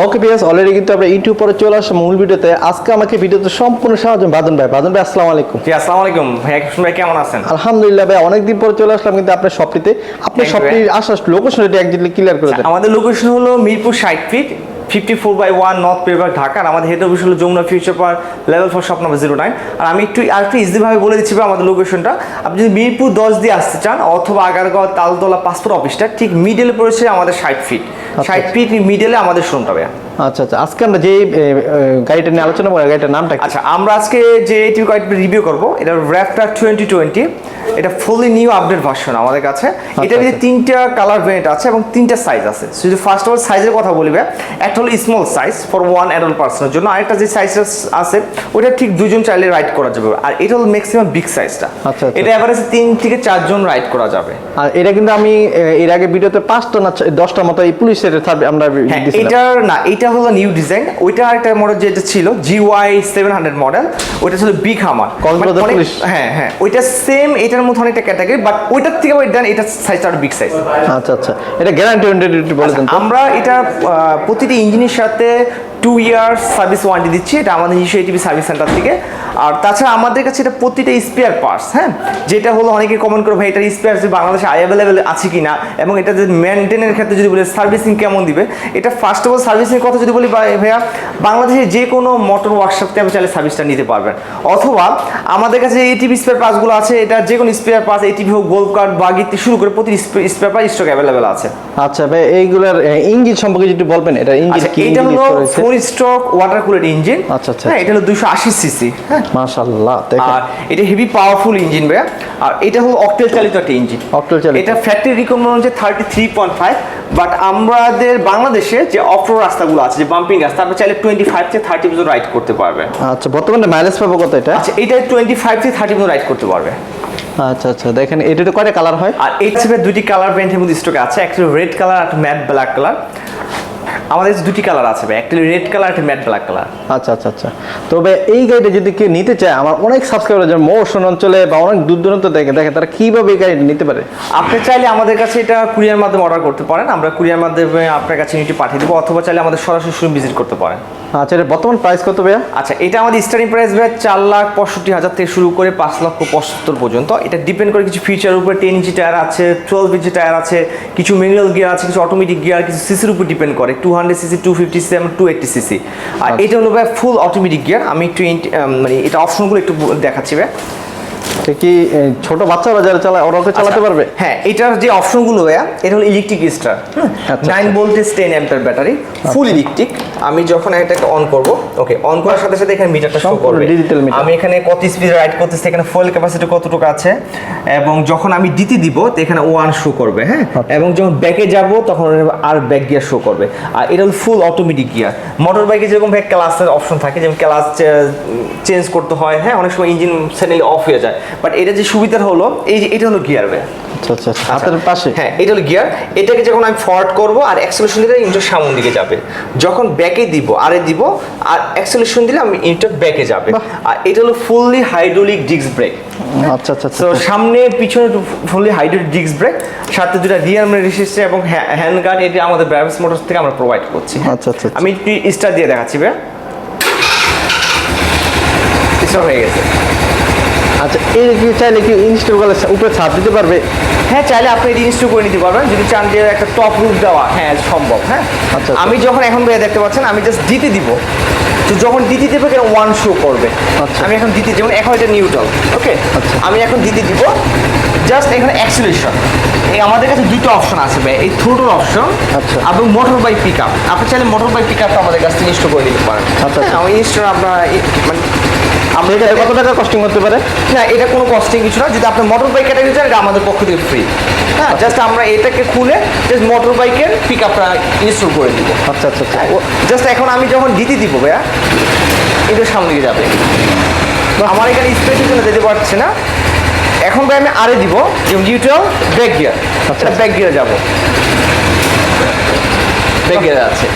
ওকে পিয়াস already কিন্তু আমরা YouTube পরে চলে আসলাম মূল ভিডিওতে। আজকে আমাকে ভিডিওতে সম্পূর্ণ সাহায্য বাদন ভাই। বাদন ভাই আসসালামু আলাইকুম। জি আসসালামু আলাইকুম। ভাই ভাই কেমন আছেন? আলহামদুলিল্লাহ ভাই অনেকদিন পরে চলে আসলাম কিন্তু আপনার শপটিতে আপনার শপটির আসার লোকেশন এটা একদিন ক্লিয়ার করে দেন। আমাদের লোকেশন হলো মিরপুর ষাট feet fifty four by one north paper Dhaka. আর আমাদের হেড অফিস হলো Jamuna Future Park level four shop number zero nine আর আমি একটু আর একটু ইজিভাবে বলে দিচ্ছি আমাদের লোকেশনটা আপনি যদি মিরপুর দশ দিয়ে আসতে চান অথবা আগারগাঁও তালতলা পাসপোর্ট অফিসটা ঠিক মিডলে পড়েছে আমাদের ষাট ফিট ষাট ফিট মিডলে আমাদের শোরুমটা ভাইয়া। আচ্ছা আচ্ছা। আজকে আমরা যে গাড়িটা নিয়ে আলোচনা করব গাড়িটার নামটা আচ্ছা আমরা আজকে যে টিভি কয়েকটি রিভিউ করব। এটা র্যাপটার টোয়েন্টি টোয়েন্টি এটা ফুলি নিউ আপডেট ভার্সন আমাদের কাছে। এটা ভিতরে আচ্ছা। তিনটা কালার ভেরিয়েন্ট আছে এবং তিনটা সাইজ আছে। যদি ফার্স্ট অফ অল সাইজের কথা বলিবে একটা হলো small size for one adult পার্সনের জন্য। আরেকটা যে সাইজটা আছে ওটা ঠিক দুজন চাইলে রাইড করা যাবে। আর এটা হলো ম্যাক্সিমাম বিগ সাইজটা আচ্ছা, আচ্ছা। এটা এভারেজ তিন থেকে চারজন রাইড করা যাবে। আর এটা কিন্তু আমি এর আগে ভিডিওতে পাঁচটা না দশটা মতো এই পুলিশের সার্ভে আমরা হ্যাঁ এটার না এটা হলো নিউ ডিজাইন ওইটা আরেকটা মডেল যেটা ছিল জিওয়াই সেভেন হান্ড্রেড মডেল ওইটা ছিল বিগ হামার হ্যাঁ হ্যাঁ ওইটা সেম এটার মতো অনেকটা ক্যাটাগরি বাট ওইটার থেকে ওই দেন এটা সাইজটা আরও বিগ সাইজ আচ্ছা আচ্ছা এটা গ্যারান্টি ওয়ারেন্টি বলে দেন আমরা এটা প্রতিটি ইঞ্জিনের সাথে টু ইয়ার্স সার্ভিস ওয়ারেন্টি দিচ্ছি এটা আমাদের নিজস্ব এটিভি সার্ভিস সেন্টার থেকে। আর তাছাড়া আমাদের কাছে এটা প্রতিটা স্পেয়ার পার্টস হ্যাঁ? যেটা হলো অনেকে কমেন্ট করে ভাই এটার স্পেয়ার বাংলাদেশে অ্যাভেলেবেল আছে কি না এবং এটা যে মেনটেনের ক্ষেত্রে যদি বলি সার্ভিসিং কেমন দিবে? এটা ফার্স্ট অফ অল সার্ভিসিং কথা যদি বলি ভাইয়া বাংলাদেশে যে কোনো মোটর ওয়ার্কশপ থেকে আপনি চাইলে সার্ভিসটা নিতে পারবেন। অথবা আমাদের কাছে এটিভি স্পেয়ার পার্টসগুলো আছে এটা যে কোনো spare parts A T gold card বাগিতে শুরু করে প্রতি স্পেয়ার পার্ট স্টক অ্যাভেলেবেল আছে। আচ্ছা ভাই এইগুলার ইঞ্জিন সম্পর্কে যদি বলবেন এটা ইঞ্জিন আচ্ছা কি এটা হলো four stroke water cooler engine আচ্ছা, আচ্ছা। হ্যাঁ এটা হলো দুশো আশি সিসি হ্যাঁ। মাশাআল্লাহ দেখেন। আর এটা হেভি পাওয়ারফুল ইঞ্জিন ভাইয়া। আর এটা হলো অকটেল চালিত একটা ইঞ্জিন Octal চালিত। এটা ফ্যাক্টরি রিকমেন্ড হচ্ছে thirty three point five but আমাদের বাংলাদেশে যে অফরোড রাস্তাগুলো আছে যে বাম্পিং রাস্তা আপনি চাইলে টোয়েন্টি ফাইভ থেকে থার্টি পর্যন্ত রাইড করতে পারবে আচ্ছা বর্তমানে মাইলেজ পাবো কত এটা? আচ্ছা এটা টোয়েন্টি ফাইভ থেকে থার্টি পর্যন্ত রাইড করতে পারবে। আচ্ছা আচ্ছা দেখেন এটা তো কয়টা কালার হয়? আর এই হিসেবে দুটি কালার প্যান্টের মধ্যে স্টকে আছে। একটা রেড কালার একটা ম্যাট ব্ল্যাক কালার আমাদের দুটি কালার আছে ভাই একটা রেড কালার একটা ম্যাট ব্ল্যাক কালার আচ্ছা আচ্ছা আচ্ছা। তবে এই গাড়িটা যদি কেউ নিতে চায় আমার অনেক সাবস্ক্রাইবার যেমন মৌসুম অঞ্চলে বা অনেক দূর দূরান্ত দেখে দেখে তারা কীভাবে এই গাড়িটা নিতে পারে? আপনি চাইলে আমাদের কাছে এটা কুরিয়ার মাধ্যমে অর্ডার করতে পারেন। আমরা কুরিয়ার মাধ্যমে আপনার কাছে এটি পাঠিয়ে দেবো অথবা চাইলে আমাদের সরাসরি শোরুম ভিজিট করতে পারেন। আচ্ছা এটা বর্তমান প্রাইস কত ভাইয়া? আচ্ছা এটা আমাদের স্টার্টিং প্রাইস ভাইয়া চার লাখ পঁয়ষট্টি হাজার থেকে শুরু করে পাঁচ লক্ষ পঁচাত্তর পর্যন্ত। এটা ডিপেন্ড করে কিছু ফিচার উপরে টেন ইঞ্চি টায়ার আছে টুয়েলভ ইঞ্চি টায়ার আছে কিছু ম্যানুয়াল গিয়ার আছে কিছু অটোমেটিক গিয়ার কিছু সিসির উপর ডিপেন্ড করে two hundred CC two fifty CC এবং টু এইটি সিসি আর এটা হলো ভাই ফুল অটোমেটিক গিয়ার আমি একটু মানে এটা অপশনগুলো একটু দেখাচ্ছি ভাই এটা কি ছোট বাচ্চারা যারা চালায় ওরা ওকে চালাতে আচ্ছা, পারবে? হ্যাঁ এটার যে অপশনগুলো ভাইয়া এটা হলো ইলেকট্রিক স্টার আচ্ছা, nine voltage ten ampere battery full electric আমি যখন এটাকে অন করব ওকে অন করার সাথে সাথে এখানে মিটারটা শো করবে। digital meter। আমি এখানে কত স্পিড রাইড করতেছি এখানে ফুয়েল ক্যাপাসিটি কতটুকু আছে এবং যখন আমি দিতে দিব তো এখানে ওয়ান শো করবে হ্যাঁ? আচ্ছা। এবং যখন ব্যাকে যাব তখন আর ব্যাক গিয়ার শো করবে। আর এটা হলো ফুল অটোমেটিক গিয়ার মোটর বাইকে যেরকম ব্যাক ক্লাসের অপশন থাকে যেমন ক্লাস চেঞ্জ করতে হয় হ্যাঁ? অনেক সময় ইঞ্জিন সেনেলি অফ হয়ে যায়। বাট এটা যে সুবিধার হলো এই যে এটা হলো গিয়ার ভাই। আচ্ছা আচ্ছা আচ্ছা, হাতের পাশে? হ্যাঁ এটা হলো গিয়ার এটাকে যখন আমি ফরওয়ার্ড করব আর অ্যাক্সেলেশন দিলে সামনের দিকে যাবে। যখন ব্যাকে দিব আরে দিব আর অ্যাক্সেলেশন দিলে আমি ব্যাকে যাবে। আর এটা হলো ফুললি হাইড্রোলিক ডিস্ক ব্রেক আচ্ছা আচ্ছা আচ্ছা। তো সামনে পিছনে ফুললি হাইড্রোলিক ডিস্ক ব্রেক সাথে দুটা রিয়ার রেজিস্ট্রে এবং হ্যান্ড গার্ড এটা আমাদের মোটরস থেকে আমরা প্রোভাইড করছি। আচ্ছা, আচ্ছা, আচ্ছা। আমি একটু স্টার দিয়ে দেখাচ্ছি ভাই হয়ে গেছে। আচ্ছা এই কি চাইলে কি ইনস্টল করলে উপরে ছাদ দিতে পারবে হ্যাঁ চাইলে আপনি এটি ইনস্টল করে নিতে পারবেন যদি চান যে একটা টপ রুফ দেওয়া হ্যাঁ সম্ভব হ্যাঁ আচ্ছা, আচ্ছা। আমি যখন এখন দেখতে পাচ্ছেন আমি জাস্ট দিতে দিব তো যখন দিতে দেবে কেন ওয়ান শো করবে আচ্ছা। আমি এখন দিতে যেমন এখন এটা নিউট্রাল ওকে আচ্ছা। আমি এখন দিতে দিব জাস্ট এখানে অ্যাক্সিলেশন এই আমাদের কাছে দুটো অপশন আছে ভাই এই থ্রোটল অপশন আচ্ছা। এবং মোটর বাইক পিক আপ আপনি চাইলে মোটর বাইক পিক আপটা আমাদের কাছ থেকে ইনস্টল করে নিতে পারেন আচ্ছা। আমি ইনস্টল আপনার মানে আমরা এটা কত টাকা কস্টিং করতে পারে? না এটা কোনো কস্টিং কিছু না যদি আপনি মোটর বাইক ক্যাটাগরি চান এটা আমাদের পক্ষ থেকে ফ্রি হ্যাঁ জাস্ট আমরা এটাকে খুলে জাস্ট মোটর বাইকের পিক আপটা ইনস্টল করে দিব। আচ্ছা আচ্ছা আচ্ছা। জাস্ট এখন আমি যখন দিতে দিব ভাইয়া এটা সামনে যাবে। আমার এখানে স্পেসের জন্য যেতে পারছে না। এখন ভাই আমি আরে দিব যেমন নিউট্রাল ব্যাক গিয়ার আচ্ছা। ব্যাক গিয়ারে যাব। ব্যাক গিয়ারে আছে।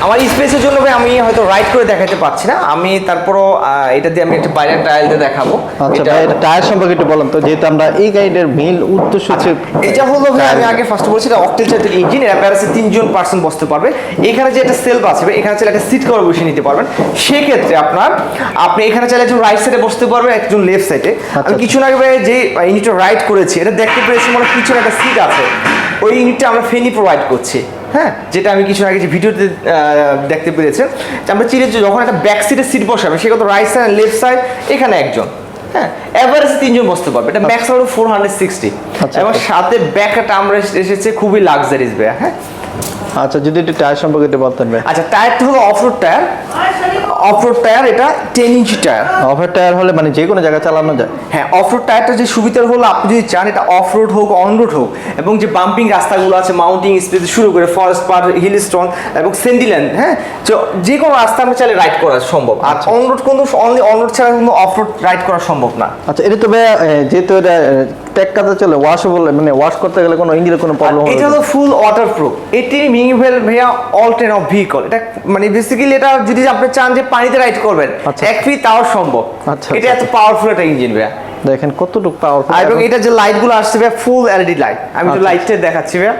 আমার স্পেসের জন্য ভাই আমি হয়তো রাইড করে দেখাতে পারছি না। আমি তারপরও এটা দিয়ে আমি একটা বাইরের ট্রায়াল দিয়ে দেখাবো। আচ্ছা এটা- ভাই এটা টায়ার সম্পর্কে একটু বলেন তো যেহেতু আমরা এই গাড়িটার মেইন উদ্দেশ্য হচ্ছে এটা হলো ভাই আমি আগে ফার্স্ট বলছি এটা অকটেল চার্জের ইঞ্জিন এর প্যারাসে তিনজন পার্সন বসতে পারবে। এখানে যে একটা সেলফ আছে এখানে চাইলে একটা সিট কভার বসে নিতে পারবেন। সেক্ষেত্রে আপনার আপনি এখানে চাইলে একজন রাইট সাইডে বসতে পারবেন একজন লেফট সাইডে আমি আচ্ছা। কিছু আগে ভাই যে ইউনিটটা রাইড করেছি এটা দেখতে পেরেছি মানে পিছনে একটা সিট আছে। ওই ইউনিটটা আমরা ফেনি প্রোভাইড করছি। হ্যাঁ যেটা আমি কিছু আগে যে ভিডিওতে দেখতে পেরেছি আমরা চিরে যখন একটা ব্যাক সিটে সিট বসাবে সে কথা রাইট সাইড লেফট সাইড এখানে একজন হ্যাঁ অ্যাভারেজে তিনজন বসতে পারবে এটা ম্যাক্স হলো ফোর হান্ড্রেড সিক্সটি এবং আচ্ছা। সাথে ব্যাক একটা আমরা এসেছে খুবই লাক্সারিজ ব্যাগ হ্যাঁ। আচ্ছা যদি একটু টায়ার সম্পর্কে একটু বলতেন ভাই। আচ্ছা টায়ারটা হলো অফরোড টায়ার অফরোড টায়ার এটা টেন ইঞ্চি টায়ার অফার টায়ার হলে মানে যে কোনো জায়গায় চালানো যায়? হ্যাঁ অফরোড টায়ারটা যে সুবিধার হলো আপনি যদি চান এটা অফরোড হোক অনরোড হোক এবং যে বাম্পিং রাস্তাগুলো আছে মাউন্টিং স্পেস শুরু করে ফরেস্ট পার হিল স্টোন এবং সেন্ডিল্যান্ড হ্যাঁ তো যে কোনো রাস্তা আমরা চাইলে রাইড করা সম্ভব। আর অনরোড কোনো অনলি অনরোড ছাড়া কোনো অফরোড রাইড করা সম্ভব না। আচ্ছা এটা তো ভাই যেহেতু এটা ট্যাগ কাজে চলে ওয়াশেবল মানে ওয়াশ করতে গেলে কোনো ইঞ্জিনের কোনো প্রবলেম হবে এটা হলো ফুল ওয়াটার প্রুফ এটি মিনিভেল ভাইয়া অল টেন অফ ভেহিকল এটা মানে বেসিক্যালি এটা যদি আপনি চান যে পানিতে রাইড করবেন আচ্ছা। এক ফি তাও সম্ভব আচ্ছা, এটা আচ্ছা। এত পাওয়ারফুল একটা ইঞ্জিন ভাইয়া দেখেন কতটুকু পাওয়ারফুল এবং এটা যে লাইটগুলো আসছে ভাইয়া ফুল এলইডি লাইট আমি তো আচ্ছা। লাইটটা দেখাচ্ছি ভাইয়া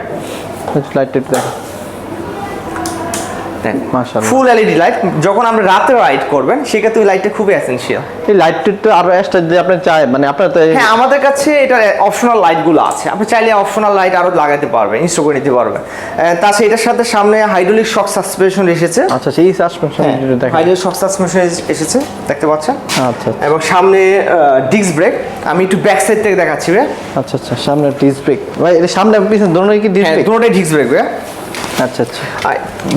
লাইটটা দেখেন। ফুল এলইডি লাইট যখন আপনি রাতে রাইড করবেন সেক্ষেত্রে ওই লাইটটা খুবই এসেনশিয়াল এই লাইটটা তো আরও এক্সট্রা যদি আপনি চাই মানে আপনার তো হ্যাঁ আমাদের কাছে এটা অপশনাল লাইটগুলো আছে। আপনি চাইলে অপশনাল লাইট আরও লাগাতে পারবেন ইনস্টল করে নিতে পারবেন। আহ, তাছাড়া এটার সাথে সামনে হাইড্রোলিক শক সাসপেনশন এসেছে। আচ্ছা সেই সাসপেনশন দেখেন হাইড্রোলিক শক সাসপেনশন এসেছে দেখতে পাচ্ছেন? আচ্ছা এবং সামনে ডিস্ক ব্রেক আমি একটু ব্যাক সাইড থেকে দেখাচ্ছি আচ্ছা আচ্ছা সামনে ডিস্ক ব্রেক ভাই এটা সামনে পিছনে দোনোই কি ডিস্ক ব্রেক দুটোটাই ডিস্ক ব্রেক ভাই। আচ্ছা আচ্ছা।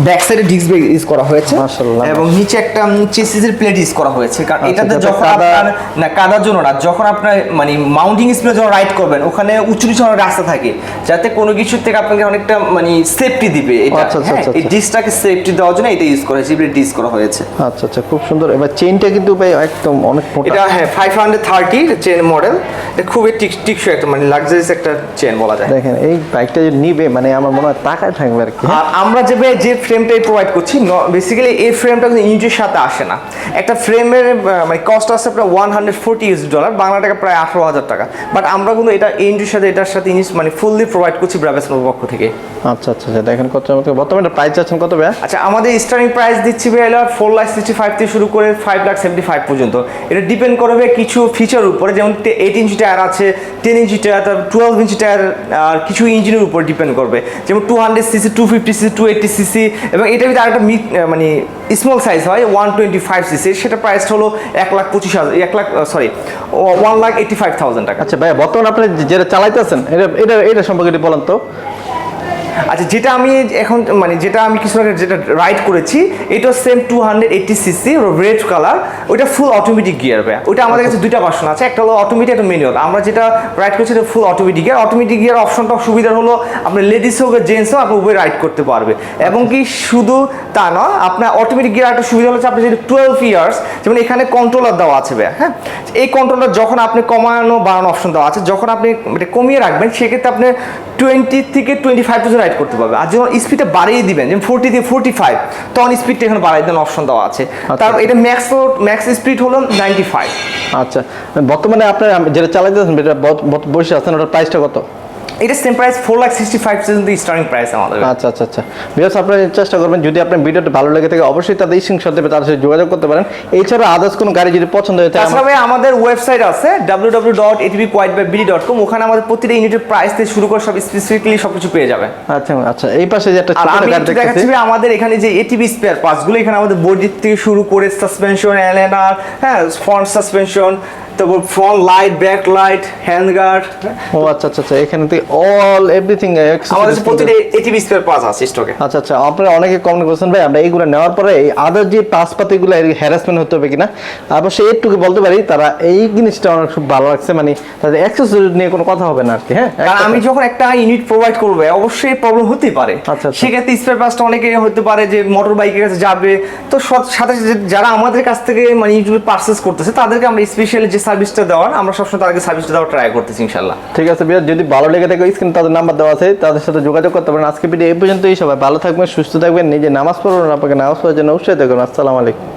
ব্যাক সাইডে ডিস্ক ব্রেক ইউজ করা হয়েছে। মাশাআল্লাহ। এবং নিচে একটা চেসিসের প্লেট ইউজ করা হয়েছে। কারণ আচ্ছা, এটাতে যখন আপনার না কাদার জন্য না যখন আপনার মানে মাউন্টিং স্পিডে যখন রাইড করবেন ওখানে উঁচু নিচু অনেক রাস্তা থাকে যাতে কোনো কিছুর থেকে আপনাকে অনেকটা মানে সেফটি দিবে এটা। আচ্ছা, আচ্ছা, হ্যাঁ আচ্ছা, এই। ডিস্কটাকে সেফটি দেওয়ার জন্য এটা ইউজ করা হয়েছে ডিস্ক করা হয়েছে। আচ্ছা আচ্ছা খুব সুন্দর। এবার চেইনটা কিন্তু ভাই একদম অনেক মোটা। এটা হ্যাঁ five hundred thirty chain model এটা খুবই টিক টিকসই একটা মানে লাক্সারিয়াস একটা চেন বলা যায়। দেখেন এই বাইকটা নিবে মানে আমার মনে হয় টাকায় থাকবে আর কি। আর আমরা যে যে ফ্রেমটাই প্রোভাইড করছি বেসিক্যালি এই ফ্রেমটা কিন্তু ইঞ্চের সাথে আসে না। একটা ফ্রেমের মানে কস্ট আছে প্রায় one hundred forty US dollar Bangla টাকা প্রায় আঠারো হাজার টাকা। বাট আমরা কিন্তু এটা ইঞ্চের সাথে এটার সাথে ইঞ্চ মানে ফুললি প্রোভাইড করছি ব্রাভেসনোর পক্ষ থেকে। আচ্ছা আচ্ছা আচ্ছা দেখেন কত চমৎকার। বর্তমানে প্রাইস আছেন কত ভাই আচ্ছা আমাদের স্টার্টিং প্রাইস দিচ্ছি ভাই ফোর লাখ সিক্সটি ফাইভ থেকে শুরু করে ফাইভ লাখ সেভেন্টি ফাইভ পর্যন্ত। এটা ডিপেন্ড করবে কিছু ফিচার উপরে যেমন এইট ইঞ্চি টায়ার আছে ten inch tyre twelve inch tyre আর কিছু ইঞ্জিনের উপর ডিপেন্ড করবে। যেমন two hundred CC two fifty CC two eighty CC এবং এটার ভিতরে আরেকটা মিড মানে স্মল সাইজ হয় ওয়ান টোয়েন্টি ফাইভ সিসি সেটা প্রাইস হলো এক লাখ পঁচিশ হাজার, এক lakh sorry one lakh eighty five thousand টাকা। আচ্ছা ভাই বর্তমানে আপনি যেটা চালাইতেছেন, এটা এটা এটা সম্পর্কে বলেন তো। আচ্ছা যেটা আমি এখন মানে যেটা আমি কিছু আগে যেটা রাইড করেছি, এটা same two hundred eighty CC red colour ওইটা ফুল অটোমেটিক গিয়ার ভাই ওইটা আমাদের কাছে দুইটা ভার্সন আছে, একটা হলো অটোমেটিক একটা ম্যানুয়াল আমরা যেটা রাইড করছি, এটা full automatic gear automatic gear অপশনটা সুবিধা হলো, আপনার লেডিস হোক জেন্টস হোক আপনি উভয় রাইড করতে পারবে। এবং কি শুধু তা নয়, আপনার অটোমেটিক গিয়ার একটা সুবিধা হচ্ছে আপনি যদি টুয়েলভ ইয়ার্স যেমন এখানে কন্ট্রোলার দেওয়া আছে ভাই হ্যাঁ? এই কন্ট্রোলার যখন আপনি কমানো বাড়ানো অপশন দেওয়া আছে, যখন আপনি এটা কমিয়ে রাখবেন, সেক্ষেত্রে আপনি টোয়েন্টি থেকে টোয়েন্টি ফাইভ পর্যন্ত রাইড করতে পারবে। আর যখন স্পিডটা বাড়িয়ে দিবেন যেমন ফোরটি থেকে ফোরটি ফাইভ তখন স্পিডটা এখানে বাড়িয়ে দেন অপশন দেওয়া আছে। তারপর এটা ম্যাক্স ম্যাক্স স্পিড হলো নাইনটি ফাইভ আচ্ছা। বর্তমানে আপনার যেটা চালাইতেছেন যেটা বত- বত- বসে আছেন ওটার প্রাইসটা কত? এটা same price four lakh sixty five starting price আমাদের। আচ্ছা আচ্ছা আচ্ছা। বিকজ আপনারা চেষ্টা করবেন যদি আপনার ভিডিওটা ভালো লেগে থাকে অবশ্যই তাদের স্ক্রিনশট দেবে তার সাথে যোগাযোগ করতে পারেন। এছাড়া আদার্স কোনো গাড়ি যদি পছন্দ হয়ে থাকে তাছাড়া আমাদের ওয়েবসাইট আছে W W dot ATV quite by BD dot com ওখানে আমাদের প্রতিটা ইউনিটের প্রাইস থেকে শুরু করে সব স্পেসিফিকলি সব কিছু পেয়ে যাবে আচ্ছা আচ্ছা। এই পাশে যে একটা ছোট গাড়ি দেখাচ্ছি আমাদের এখানে যে এটিভি স্পেয়ার পার্টসগুলো এখানে আমাদের বডির থেকে শুরু করে সাসপেনশন এলএনআর হ্যাঁ ফ্রন্ট সাসপেনশন তারপর front light back light hand guard ও আচ্ছা আচ্ছা আচ্ছা এখানে থেকে অল এভরিথিং আমাদের কাছে প্রতিটা এটিভি স্পেয়ার পার্টস আছে স্টকে আচ্ছা আচ্ছা আপনারা অনেকে কমেন্ট করছেন ভাই আমরা এইগুলো নেওয়ার পরে এই আদার যে পাসপাতিগুলো এর হ্যারাসমেন্ট হতে হবে কিনা? অবশ্যই এইটুকু বলতে পারি তারা এই জিনিসটা আমার খুব ভালো লাগছে মানে তাদের অ্যাক্সেসরি নিয়ে কোনো কথা হবে না আর কি হ্যাঁ? কারণ আমি যখন একটা ইউনিট প্রোভাইড করব অবশ্যই প্রবলেম হতে পারে। আচ্ছা, আচ্ছা। সেক্ষেত্রে স্পেয়ার পার্টসটা অনেকে হতে পারে যে মোটর বাইকের কাছে যাবে। তো সাথে সাথে যারা আমাদের কাছ থেকে মানে ইউটিউবে পার্সেস করতেছে তাদেরকে আমরা স্পেশালি যে সার্ভিসটা দেওয়ার, আমরা সবসময় আগে সার্ভিসটা দেওয়ার ট্রাই করতেছি ইনশাল্লাহ ঠিক আছে বিয়ার যদি ভালো লেগে থাকে স্ক্রিন তাদের নাম্বার দেওয়া আছে, তাদের সাথে যোগাযোগ করতে পারেন। আজকে ভিডিও এই পর্যন্তই, সবাই ভালো থাকবেন, সুস্থ থাকবেন, নিজে নামাজ পড়বেন আপনাকে নামাজ পড়ার জন্য উৎসাহিত করুন। আসসালামু আলাইকুম।